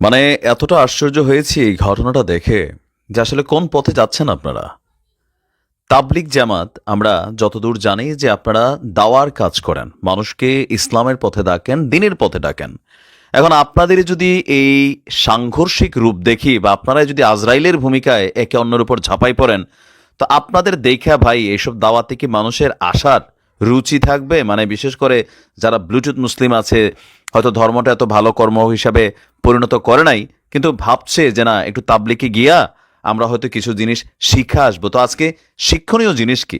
মানে এতটা আশ্চর্য হয়েছি এই ঘটনাটা দেখে যে আসলে কোন পথে যাচ্ছেন আপনারা? তাবলিক জামাত, আমরা যতদূর জানি যে আপনারা দাওয়ার কাজ করেন। মানুষকে ইসলামের পথে ডাকেন, দিনের পথে ডাকেন। এখন আপনাদের যদি এই সাংঘর্ষিক রূপ দেখি বা আপনারা যদি আজরাইলের ভূমিকায় একে অন্যের উপর ঝাঁপাই পড়েন, তো আপনাদের দেখা ভাই এইসব দাওয়াতে কি মানুষের আশার রুচি থাকবে? মানে বিশেষ করে যারা ব্লুটুথ মুসলিম আছে হয়তো ধর্মটা এত ভালো কর্ম হিসাবে পরিণত করে নাই, কিন্তু ভাবছে যে না, একটু তাবলিকে গিয়া আমরা হয়তো কিছু জিনিস শিখে আসব। তো আজকে শিক্ষণীয় জিনিস কি?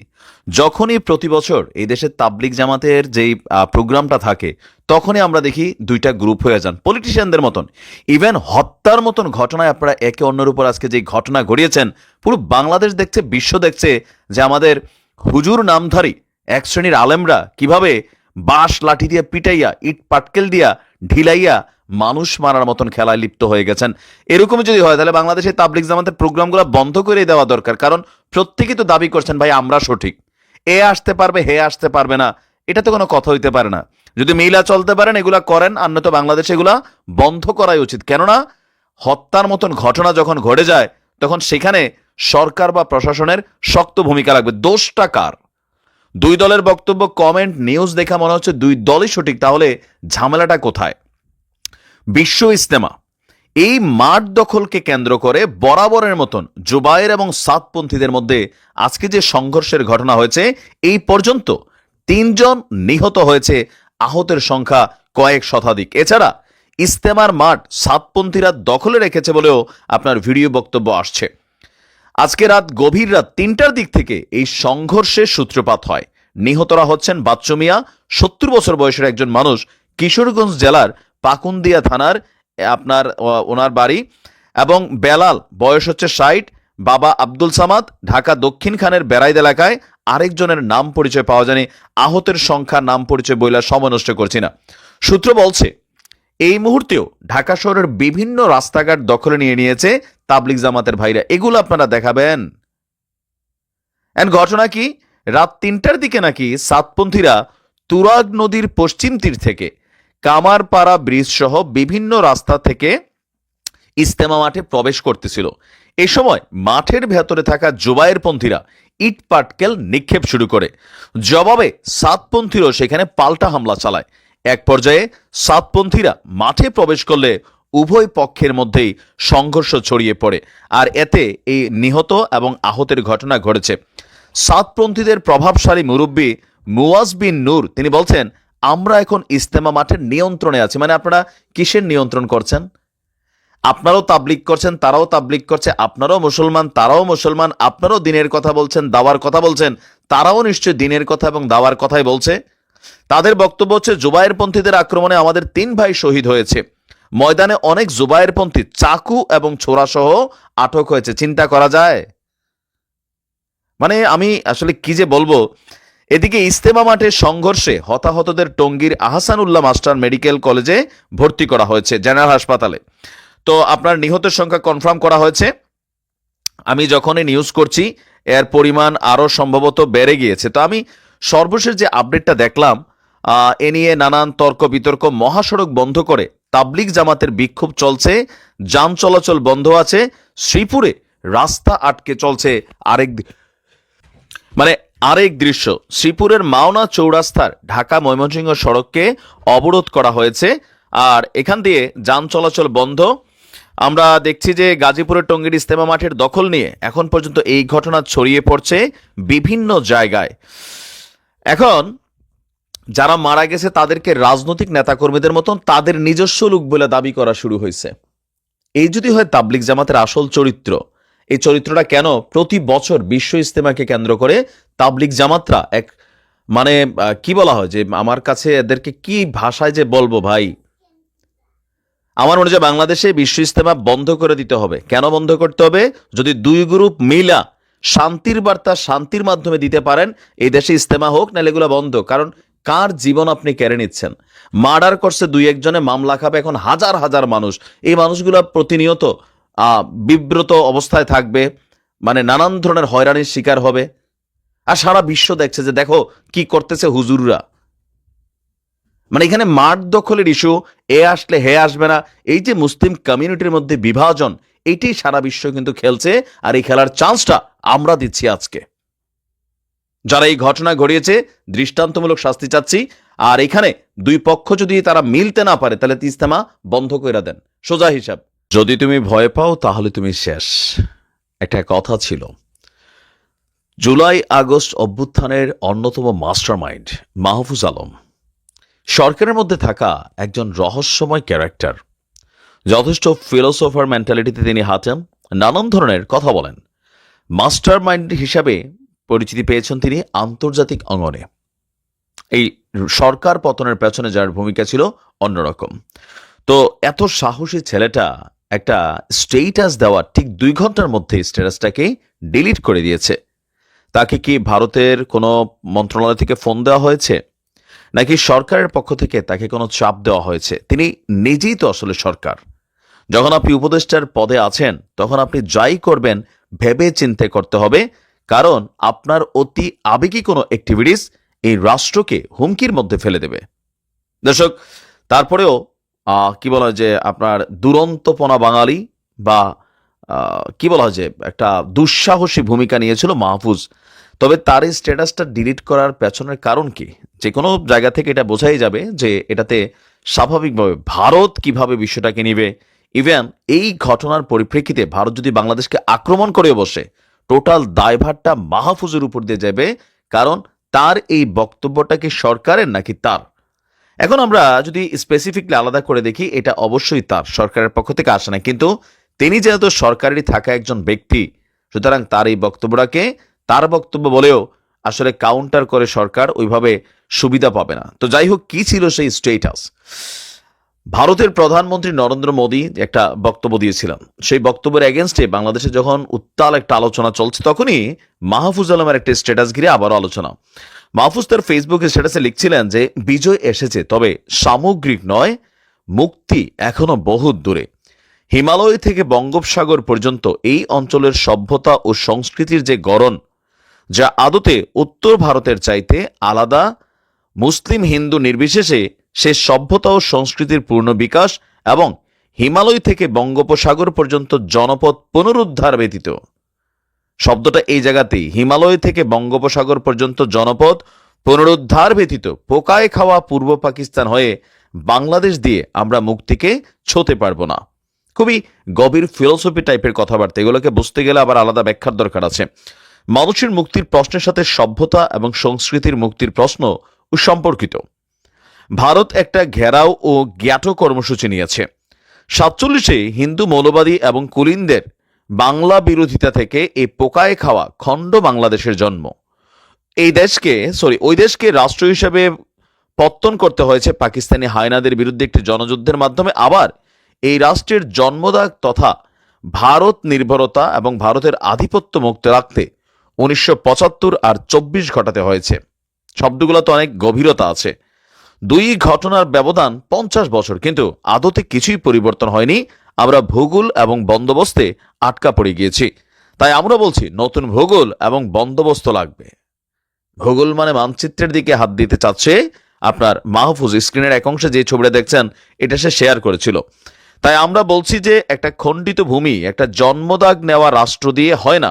যখনই প্রতি বছর এই দেশের তাবলিক জামাতের যেই প্রোগ্রামটা থাকে, তখনই আমরা দেখি দুইটা গ্রুপ হয়ে যান। পলিটিশিয়ানদের মতন। ইভেন হত্যার মতন ঘটনায় আপনারা একে অন্যের উপর আজকে যে ঘটনা ঘটিয়েছেন, পুরো বাংলাদেশ দেখছে, বিশ্ব দেখছে যে আমাদের হুজুর নামধারী, এক শ্রেণির আলেমরা কীভাবে বাঁশ লাঠি দিয়ে পিটাইয়া, ইট পাটকেল দিয়া ঢিলাইয়া মানুষ মারার মতন খেলায় লিপ্ত হয়ে গেছেন। এরকম যদি হয়, তাহলে বাংলাদেশে তাবলিক জামাতের প্রোগ্রামগুলো বন্ধ করে দেওয়া দরকার, কারণ প্রত্যেকেই তো দাবি করছেন, ভাই, আমরা সঠিক। এ আসতে পারবে, হে আসতে পারবে না। এটা তো কোনো কথা হইতে পারে না। যদি মেইলা চলতে পারেন, এগুলা করেন, আর নয়তো বাংলাদেশে এগুলা বন্ধ করাই উচিত। কেননা, হত্যার মতন ঘটনা যখন ঘটে যায়, তখন সেখানে সরকার বা প্রশাসনের শক্ত ভূমিকা লাগবে। দোষটা কার? দুই দলের বক্তব্য কমেন্ট নিউজ দেখা মনে হচ্ছে দুই দলই সঠিক। তাহলে ঝামেলাটা কোথায়? বিশ্ব ইস্তেমা এই মাঠ দখলকে কেন্দ্র করে বরাবরের মতন জুবায়ের এবং সাতপন্থীদের মধ্যে আজকে যে সংঘর্ষের ঘটনা হয়েছে, এই পর্যন্ত তিনজন নিহত হয়েছে, আহতের সংখ্যা কয়েক শতাধিক। এছাড়া ইস্তেমার মাঠ সাতপন্থীরা দখলে রেখেছে বলেও আপনার ভিডিও বক্তব্য আসছে। আজকে রাত গভীর রাত তিনটার দিক থেকে এই সংঘর্ষের সূত্রপাত হয়। নিহতরা হচ্ছেন বাচ্চু মিয়া, সত্তর বছর বয়সের একজন মানুষ, কিশোরগঞ্জ জেলার পাকুন্দিয়া থানার আপনার ওনার বাড়ি এবং বেলাল, বয়স হচ্ছে ষাট, বাবা আব্দুল সামাদ, ঢাকা দক্ষিণ খানের বেড়াইদ এলাকায় আরেকজনের নাম পরিচয় পাওয়া যায়নি। আহতের সংখ্যা নাম পরিচয় বইলা সময় নষ্ট করছি না। সূত্র বলছে এই মুহূর্তেও ঢাকা শহরের বিভিন্ন রাস্তাঘাট দখলে নিয়ে নিয়েছে তাবলিক জামাতের ভাইরা। এগুলো আপনারা দেখাবেন। এন্ড ঘটনা কি? রাত তিনটার দিকে নাকি সাতপন্থীরা তুরাগ নদীর পশ্চিম তীর থেকে কামারপাড়া ব্রিজ সহ বিভিন্ন রাস্তা থেকে ইস্তেমা মাঠে প্রবেশ করতেছিল। এ সময় মাঠের ভেতরে থাকা জুবায়ের পন্থীরা ইট পাটকেল নিক্ষেপ শুরু করে। জবাবে সাতপন্থীরাও সেখানে পাল্টা হামলা চালায়। এক পর্যায়ে সাতপন্থীরা মাঠে প্রবেশ করলে উভয় পক্ষের মধ্যেই সংঘর্ষ ছড়িয়ে পড়ে, আর এতে এই নিহত এবং আহতের ঘটনা ঘটেছে। সাতপন্থীদের প্রভাবশালী মুরব্বী মুয়াজ বিন নূর, তিনি বলছেন, আমরা এখন ইস্তেমা মাঠের নিয়ন্ত্রণে আছি। মানে আপনারা কিসের নিয়ন্ত্রণ করছেন? আপনারাও তাবলিক করছেন, তারাও তাবলিক করছে, আপনারাও মুসলমান, তারাও মুসলমান, আপনারাও দিনের কথা বলছেন, দাওয়ার কথা বলছেন, তারাও নিশ্চয় দিনের কথা এবং দাওয়ার কথাই বলছে। তাদের বক্তব্য হচ্ছে জুবায়ের পন্থীদের আক্রমণে আমাদের তিন ভাই শহীদ হয়েছে। ময়দানে অনেক জুবায়ের পন্থী, চাকু এবং ছোড়াসহ আটক হয়েছে। চিন্তা করা যায়? মানে আমি আসলে কি যে বলব, এদিকে ইস্তেমা মাঠে সংঘর্ষে হতাহতদের টঙ্গীর আহসানুল্লাহ মাস্টার মেডিকেল কলেজে ভর্তি করা হয়েছে জেনারেল হাসপাতালে। তো আপনার নিহতের সংখ্যা কনফার্ম করা হয়েছে। আমি যখনই নিউজ করছি, এর পরিমাণ আরও সম্ভবত বেড়ে গিয়েছে। তো আমি সর্বশেষ যে আপডেটটা দেখলাম এ নিয়ে নানান তর্ক বিতর্ক মহাসড়ক বন্ধ করে তাবলিক জামাতের বিক্ষোভ চলছে, যান চলাচল বন্ধ আছে, শ্রীপুরে রাস্তা আটকে চলছে আরেক মানে আরেক দৃশ্য। শ্রীপুরের মাওনা চৌরাস্তার ঢাকা ময়মনসিংহ সড়ককে অবরোধ করা হয়েছে, আর এখান দিয়ে যান চলাচল বন্ধ। আমরা দেখছি যে গাজীপুরের টঙ্গীর ইস্তেমা মাঠের দখল নিয়ে এখন পর্যন্ত এই ঘটনা ছড়িয়ে পড়ছে বিভিন্ন জায়গায়। এখন যারা মারা গেছে তাদেরকে রাজনৈতিক নেতাকর্মীদের মতন তাদের নিজস্ব লোক বলে দাবি করা শুরু হয়েছে। এই যদি হয় তাবলিক জামাতের আসল চরিত্র, এই চরিত্রটা কেন প্রতি বছর বিশ্ব ইস্তেমাকে কেন্দ্র করে তাবলিক জামাতরা এক মানে কি বলা হয় যে আমার কাছে এদেরকে কি ভাষায় যে বলব ভাই? আমার মনে হয় বাংলাদেশে বিশ্ব ইস্তেমা বন্ধ করে দিতে হবে। কেন বন্ধ করতে হবে? যদি দুই গ্রুপ মিলা শান্তির বার্তা শান্তির মাধ্যমে দিতে পারেন, এই দেশে ইস্তেমা হোক, নাহলে এগুলো বন্ধ। কারণ কার জীবন আপনি কেড়ে নিচ্ছেন? মার্ডার করছে দুই একজনে, মামলা খাবে এখন হাজার হাজার মানুষ। এই মানুষগুলো প্রতিনিয়ত বিব্রত অবস্থায় থাকবে মানে নানান ধরনের হয়রানির শিকার হবে। আর সারা বিশ্ব দেখছে যে, দেখো কি করতেছে হুজুররা। মানে এখানে মাঠ দখলের ইস্যু এ আসলে হে আসবে না। এই যে মুসলিম কমিউনিটির মধ্যে বিভাজন এটি সারা বিশ্ব কিন্তু খেলছে আর এই খেলার চান্সটা আমরা দিচ্ছি আজকে। যারা এই ঘটনা ঘটিয়েছে, দৃষ্টান্তমূলক শাস্তি চাচ্ছি, আর এখানে দুই পক্ষ যদি তারা মিলতে না পারে, তাহলে ইস্তেমা বন্ধ করে দেন। সোজা হিসাব। যদি তুমি ভয় পাও, তাহলে তুমি শেষ। একটা কথা ছিল, জুলাই আগস্ট অভ্যুত্থানের অন্যতম মাস্টার মাইন্ড মাহফুজ আলম। সরকারের মধ্যে থাকা একজন রহস্যময় ক্যারেক্টার যথেষ্ট ফিলোসোফার মেন্টালিটিতে তিনি হাঁটেন, নানান ধরনের কথা বলেন। মাস্টার মাইন্ড হিসাবে পরিচিতি পেয়েছেন তিনি আন্তর্জাতিক অঙ্গনে। এই সরকার পতনের পেছনে যার ভূমিকা ছিল অন্যরকম। তো এত সাহসী ছেলেটা একটা স্টেটাস দেওয়ার ঠিক দুই ঘণ্টার মধ্যে স্ট্যাটাসটাকে ডিলিট করে দিয়েছে। তাকে কি ভারতের কোনো মন্ত্রণালয় থেকে ফোন দেওয়া হয়েছে? নাকি সরকারের পক্ষ থেকে তাকে কোনো চাপ দেওয়া হয়েছে? তিনি নিজেই তো আসলে সরকার। যখন আপনি উপদেষ্টার পদে আছেন, তখন আপনি যাই করবেন, ভেবে চিন্তে করতে হবে। কারণ আপনার অতি আবেগী কোনো অ্যাক্টিভিটিস এই রাষ্ট্রকে হুমকির মধ্যে ফেলে দেবে। দর্শক, তারপরেও কি বলা হয় যে আপনার দুরন্তপনা বাঙালি বা কি বলা হয় যে একটা দুঃসাহসী ভূমিকা নিয়েছিল মাহফুজ। তবে তার এই স্ট্যাটাসটা ডিলিট করার পেছনের কারণ কি? যে কোনো জায়গা থেকে এটা বোঝাই যাবে যে এটাতে স্বাভাবিকভাবে ভারত কীভাবে বিশ্বটাকে নিবে ইভেন, এই ঘটনার পরিপ্রেক্ষিতে ভারত যদি বাংলাদেশকে আক্রমণ করে বসে, টোটাল দায়ভারটা মাহফুজের উপর দিয়ে যাবে, কারণ তার এই বক্তব্যটা কি সরকারের নাকি তার? এখন আমরা যদি স্পেসিফিকলি আলাদা করে দেখি, এটা অবশ্যই তার, সরকারের পক্ষ থেকে আসে না। কিন্তু তিনি যেহেতু সরকারেরই থাকা একজন ব্যক্তি, সুতরাং তার এই বক্তব্যটাকে তার বক্তব্য বলেও আসলে কাউন্টার করে সরকার ওইভাবে সুবিধা পাবে না। তো যাই হোক, কি ছিল সেই স্টেটাস ভারতের প্রধানমন্ত্রী নরেন্দ্র মোদী একটা বক্তব্য দিয়েছিলেন। সেই বক্তব্যের এগেনস্টে বাংলাদেশে যখন উত্তাল একটা আলোচনা চলছে, তখনই মাহফুজ আলমের একটা স্ট্যাটাস ঘিরে আবারও আলোচনা। মাহফুজ তার ফেসবুকে স্ট্যাটাসে লিখছিলেন যে, বিজয় এসেছে, তবে সামগ্রিক নয়, মুক্তি এখনও বহুত দূরে। হিমালয় থেকে বঙ্গোপসাগর পর্যন্ত এই অঞ্চলের সভ্যতা ও সংস্কৃতির যে গড়ন, যা আদতে উত্তর ভারতের চাইতে আলাদা, মুসলিম হিন্দু নির্বিশেষে সে সভ্যতা ও সংস্কৃতির পূর্ণ বিকাশ এবং হিমালয় থেকে বঙ্গোপসাগর পর্যন্ত জনপদ পুনরুদ্ধার ব্যতীত। শব্দটা এই জায়গাতেই, হিমালয় থেকে বঙ্গোপসাগর পর্যন্ত জনপদ পুনরুদ্ধার ব্যতীত, পোকায় খাওয়া পূর্ব পাকিস্তান হয়ে বাংলাদেশ দিয়ে আমরা মুক্তিকে ছোতে পারব না। খুবই গভীর ফিলোসফি টাইপের কথাবার্তা, এগুলোকে বুঝতে গেলে আবার আলাদা ব্যাখ্যার দরকার আছে। মানুষের মুক্তির প্রশ্নের সাথে সভ্যতা এবং সংস্কৃতির মুক্তির প্রশ্ন সম্পর্কিত ভারত একটা ঘেরাও ও জ্ঞাত কর্মসূচি নিয়েছে। সাতচল্লিশে হিন্দু মৌলবাদী এবং কুলিনদের বাংলা বিরোধিতা থেকে এই পোকায় খাওয়া খণ্ড বাংলাদেশের জন্ম। এই দেশকে সরি ওই দেশকে রাষ্ট্র হিসেবে পত্তন করতে হয়েছে পাকিস্তানি হায়নাদের বিরুদ্ধে একটি জনযুদ্ধের মাধ্যমে। আবার এই রাষ্ট্রের জন্মদাগ তথা ভারত নির্ভরতা এবং ভারতের আধিপত্য মুক্ত রাখতে উনিশশো পঁচাত্তর আর চব্বিশ ঘটাতে হয়েছে। শব্দগুলো তো অনেক গভীরতা আছে। দুই ঘটনার ব্যবধান পঞ্চাশ বছর, কিন্তু আদতে কিছুই পরিবর্তন হয়নি। আমরা ভূগোল এবং বন্দোবস্তে আটকা পড়ে গিয়েছি। তাই আমরা বলছি, নতুন ভূগোল এবং বন্দোবস্ত লাগবে। ভূগোল মানে মানচিত্রের দিকে হাত দিতে চাচ্ছে। আপনার মাহফুজ স্ক্রিনের এক অংশে যে ছবিটা দেখছেন, এটা সে শেয়ার করেছিল। তাই আমরা বলছি যে, একটা খণ্ডিত ভূমি, একটা জন্মদাগ নেওয়া রাষ্ট্র দিয়ে হয় না।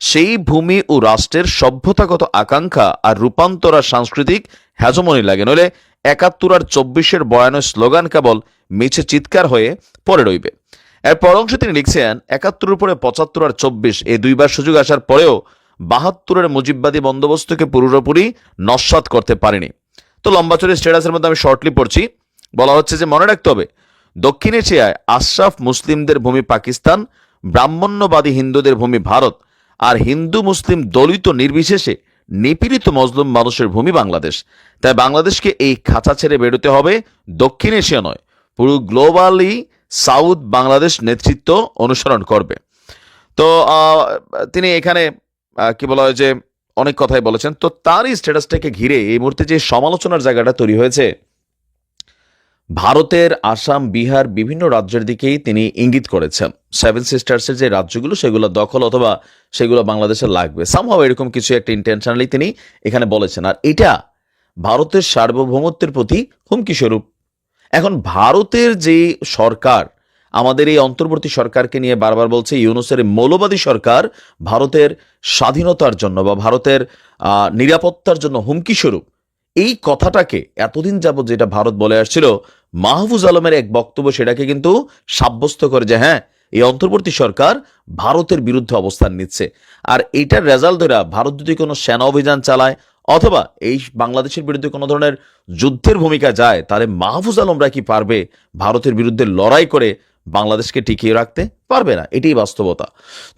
সেই ভূমি ও রাষ্ট্রের সভ্যতাগত আকাঙ্ক্ষা আর রূপান্তর আর সাংস্কৃতিক হ্যাজমনি লাগে। নইলে একাত্তর আর চব্বিশের বয়ানের স্লোগান কেবল মিছে চিৎকার হয়ে পড়ে রইবে। এর পর অংশে তিনি লিখছেন, একাত্তরের পরে পঁচাত্তর আর চব্বিশ, এই দুইবার সুযোগ আসার পরেও বাহাত্তরের মুজিববাদী বন্দোবস্তকে পুরোপুরি নস্বাত করতে পারেনি। তো লম্বা চলে স্ট্যাটাসের মধ্যে আমি শর্টলি পড়ছি। বলা হচ্ছে যে, মনে রাখতে হবে, দক্ষিণ এশিয়ায় আশরাফ মুসলিমদের ভূমি পাকিস্তান, ব্রাহ্মণ্যবাদী হিন্দুদের ভূমি ভারত, আর হিন্দু মুসলিম দলিত নির্বিশেষে নিপীড়িত মজলুম মানুষের ভূমি বাংলাদেশ। তাই বাংলাদেশকে এই খাঁচা ছেড়ে বেরোতে হবে দক্ষিণ এশিয়া নয়, পুরো গ্লোবালি সাউথ বাংলাদেশ নেতৃত্ব অনুসরণ করবে। তো তিনি এখানে কি বলা হয় যে, অনেক কথাই বলেছেন। তো তারই স্ট্যাটাসটাকে ঘিরে এই মুহূর্তে যে সমালোচনার জায়গাটা তৈরি হয়েছে ভারতের আসাম, বিহার বিভিন্ন রাজ্যের দিকেই তিনি ইঙ্গিত করেছেন। সেভেন সিস্টার্সের যে রাজ্যগুলো, সেগুলো দখল অথবা সেগুলো বাংলাদেশে লাগবে। সামহাও এরকম কিছু একটা ইন্টেনশনালি তিনি এখানে বলেছেন। আর এটা ভারতের সার্বভৌমত্বের প্রতি হুমকি স্বরূপ। এখন ভারতের যে সরকার, আমাদের এই অন্তর্বর্তী সরকারকে নিয়ে বারবার বলছে, ইউনুসের মৌলবাদী সরকার ভারতের স্বাধীনতার জন্য বা ভারতের নিরাপত্তার জন্য হুমকি স্বরূপ। এই কথাটাকে এতদিন যাবৎ যেটা ভারত বলে আসছিল, মাহফুজ আলমের এক বক্তব্য সেটাকে কিন্তু সাব্যস্ত করে যে হ্যাঁ এই অন্তর্বর্তী সরকার ভারতের বিরুদ্ধে অবস্থান নিচ্ছে। আর এইটার রেজাল্ট ধরা ভারত যদি কোনো সেনা অভিযান চালায়, অথবা এই বাংলাদেশের বিরুদ্ধে কোনো ধরনের যুদ্ধের ভূমিকা যায়, তাহলে মাহফুজ আলমরা কি পারবে ভারতের বিরুদ্ধে লড়াই করে বাংলাদেশকে টিকিয়ে রাখতে? পারবে না, এটাই বাস্তবতা।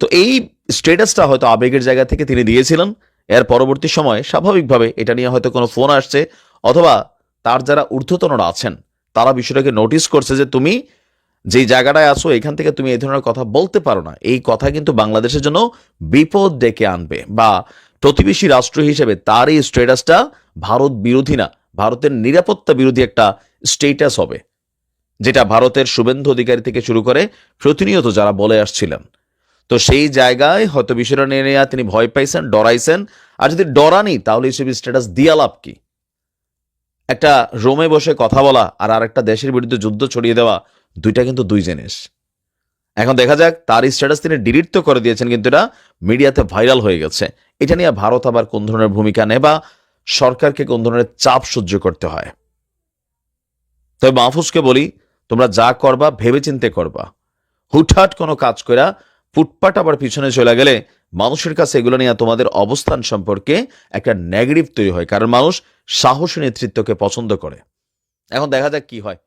তো এই স্টেটাসটা হয়তো আবেগের জায়গা থেকে তিনি দিয়েছিলেন। এর পরবর্তী সময়ে স্বাভাবিকভাবে এটা নিয়ে হয়তো কোনো ফোন আসছে, অথবা তার যারা ঊর্ধ্বতনরা আছেন, তারা বিষয়টাকে নোটিস করছে যে তুমি যেই জায়গাটায় আছো, এখান থেকে তুমি এই ধরনের কথা বলতে পারো না। এই কথা কিন্তু বাংলাদেশের জন্য বিপদ ডেকে আনবে বা প্রতিবেশী রাষ্ট্র হিসেবে তার এই স্টেটাসটা ভারত বিরোধী না, ভারতের নিরাপত্তা বিরোধী একটা স্টেটাস হবে, যেটা ভারতের শুভেন্দু অধিকারী থেকে শুরু করে প্রতিনিয়ত যারা বলে আসছিলেন। তো সেই জায়গায় হয়তো বিষয়টা নিয়ে নেওয়া তিনি ভয় পাইছেন, ডরাইছেন। আর যদি ডরানি, তাহলে এইসব স্ট্যাটাস দিয়া লাভ কি? একটা রোমে বসে কথা বলা আর আরেকটা দেশের বিরুদ্ধে যুদ্ধ ছড়িয়ে দেওয়া, দুইটা কিন্তু দুই জিনিস। এখন দেখা যাক, তার স্ট্যাটাস তিনি ডিলিট তো করে দিয়েছেন, কিন্তু এটা মিডিয়াতে ভাইরাল হয়ে গেছে। এটা নিয়ে ভারত আবার কোন ধরনের ভূমিকা নেয় বা সরকারকে কোন ধরনের চাপ সহ্য করতে হয়? তবে মাহফুজকে বলি, তোমরা যা করবা ভেবে ভেবেচিন্তে করবা। হুটহাট কোনো কাজ করা ফুটপাট আবার পিছনে চলে গেলে মানুষের কাছে এগুলো নিয়ে তোমাদের অবস্থান সম্পর্কে একটা নেগেটিভ তৈরি হয়। কারণ মানুষ সাহসী নেতৃত্বকে পছন্দ করে। এখন দেখা যাক কি হয়।